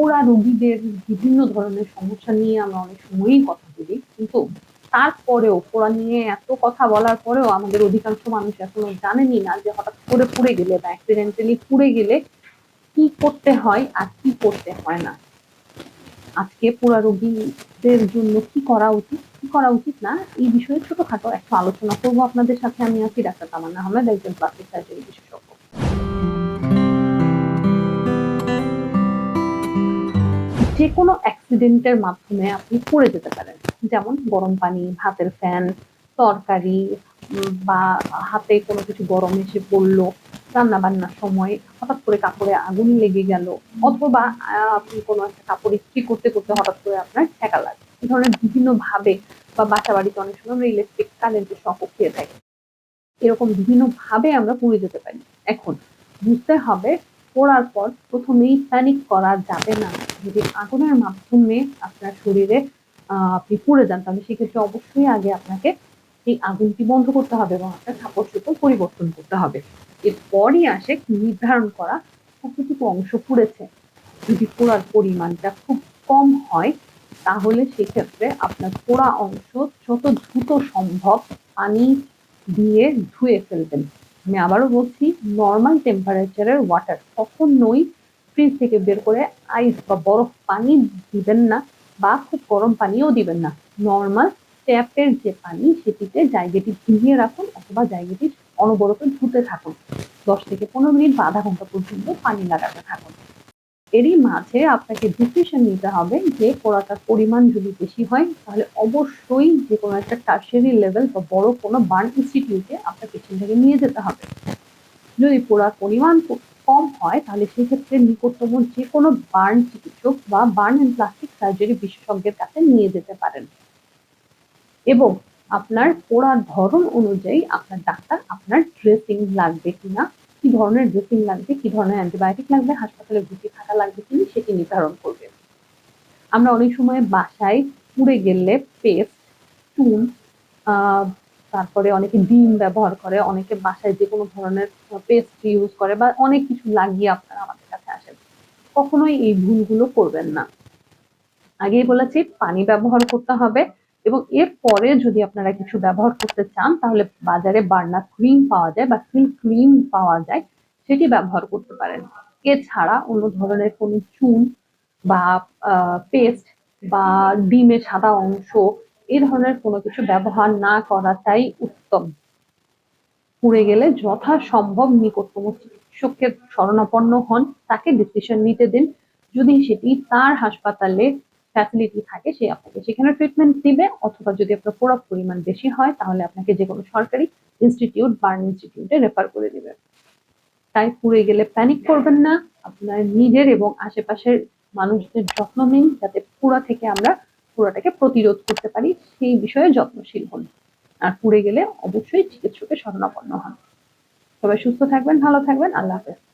পোড়া রোগীদের বিভিন্ন ধরনের সমস্যা নিয়ে আমরা অনেক সময়ই কথা বলি, কিন্তু তারপরেও পোড়া নিয়ে এত কথা বলার পরেও আমাদের অধিকাংশ মানুষ এখনও জানেনি না যে হঠাৎ করে পুড়ে গেলে বা অ্যাক্সিডেন্টালি পুড়ে গেলে কি করতে হয় আর কি করতে হয় না। আজকে পোড়া রোগীদের জন্য কি করা উচিত? কি করা উচিত না? এই বিষয়ে ছোটখাটো একটা আলোচনা করব। আপনাদের সাথে আমি আছি ডাক্তার তামান্না আহমেদ একজন প্লাস্টিক সার্জারি বিশেষজ্ঞ। যে কোনো অ্যাক্সিডেন্টের মাধ্যমে আপনি পড়ে যেতে পারেন। যেমন গরম পানি ভাতের ফ্যান তরকারি বা হাতে কোনো কিছু গরম এসে পড়ল রান্না বান্নার সময় হঠাৎ করে কাপড়ে আগুন লেগে গেল, অথবা আপনি কোনো একটা কাপড় ইস্ত্রি করতে করতে হঠাৎ করে আপনার ঠেকা লাগে এই ধরনের বিভিন্ন ভাবে বা বাসা বাড়িতে অনেক সময় আমরা ইলেকট্রিক কারেন্টের শক খেয়ে থাকি, এরকম বিভিন্ন ভাবে আমরা পুড়ে যেতে পারি। এখন বুঝতে হবে, পড়ার পর প্রথমেই প্যানিক করা যাবে না। যদি আগুনের মাধ্যমে আপনার শরীরে আপনি পুড়ে যান, তাহলে সেক্ষেত্রে অবশ্যই আগে আপনাকে এই আগুনটি বন্ধ করতে হবে এবং আপনার কাপড় চোপড় পরিবর্তন করতে হবে। এরপরই আসে নির্ধারণ করা কতটুকু অংশ পুড়েছে। যদি পোড়ার পরিমাণটা খুব কম হয়, তাহলে সেক্ষেত্রে আপনার পোড়া অংশ যত দ্রুত সম্ভব পানি দিয়ে ধুয়ে ফেলবেন। আমি আবারও বলছি নর্মাল টেম্পারেচারের ওয়াটার কখনোই ফ্রিজ থেকে বের করে আইস বা বরফ পানি দিবেন না বা খুব গরম পানিও দিবেন না। নর্মাল ট্যাপের যে পানি সেটিতে জায়গাটি ভিজিয়ে রাখুন অথবা জায়গাটি অনবরত ধুতে থাকুন। দশ থেকে পনেরো মিনিট বা আধা ঘণ্টা পর্যন্ত পানি লাগাতে থাকুন। এরই মাঝে আপনাকে ডিসিশন নিতে হবে যে পোড়াটার পরিমাণ যদি বেশি হয়, তাহলে অবশ্যই যে কোনো একটা টার্সারি লেভেল বা বড় কোনো বার্ন ইনস্টিটিউটে আপনার পেশেন্টটাকে নিয়ে যেতে হবে। যদি পোড়ার পরিমাণ কম হয়, তাহলে সেক্ষেত্রে নিকটতম যে কোনো বার্ন চিকিৎসক বা বার্ন অ্যান্ড প্লাস্টিক সার্জারি বিশেষজ্ঞের কাছে নিয়ে যেতে পারেন। এবং আপনার পোড়ার ধরন অনুযায়ী আপনার ডাক্তার আপনার ড্রেসিং লাগবে কিনা, কি ধরনের ড্রেসিং লাগবে, কি ধরনের অ্যান্টিবায়োটিক লাগবে, হাসপাতালে ভর্তি থাকা লাগবে কিনা সেটি নির্ধারণ করবে। আমরা অনেক সময় বাসায় পুড়ে গেলে পেস্ট চুন তারপরে অনেকে ডিম ব্যবহার করে, অনেকে বাসায় যে কোনো ধরনের পেস্ট ইউজ করে বা অনেক কিছু লাগিয়ে আপনারা আমাদের কাছে আসেন। কখনোই এই ভুলগুলো করবেন না। আগেই বলেছি, পানি ব্যবহার করতে হবে এবং এরপরে যদি আপনারা কিছু ব্যবহার করতে চান, তাহলে বাজারে বার্নার ক্রিম পাওয়া যায় বা সিল ক্রিম পাওয়া যায়, সেটি ব্যবহার করতে পারেন। এছাড়া অন্য ধরনের কোনো চুন বা পেস্ট বা ডিমের সাদা অংশ এই ধরনের কোনো কিছু ব্যবহার না করাটাই উত্তম। পুড়ে গেলে যথাসম্ভব নিকটতম চিকিৎসকের শরণাপন্ন হন, তাকে ডিসিশন নিতে দিন। যদি সেটি তার হাসপাতালে ফ্যাসিলিটি থাকে, সে আপনাকে সেখানে ট্রিটমেন্ট দিবে, অথবা যদি আপনার পোড়ার পরিমাণ বেশি হয়, তাহলে আপনাকে যে কোনো সরকারি ইনস্টিটিউট বার্ন ইনস্টিটিউটে রেফার করে দিবে। তাই পুড়ে গেলে প্যানিক করবেন না। আপনার নিজের এবং আশেপাশের মানুষদের যত্ন নিন, যাতে পুরা থেকে আমরা পুরাটাকে প্রতিরোধ করতে পারি, সেই বিষয়ে যত্নশীল হন। আর পুড়ে গেলে অবশ্যই চিকিৎসকের শরণাপন্ন হন। সবাই সুস্থ থাকবেন, ভালো থাকবেন, আল্লাহ হাফেজ।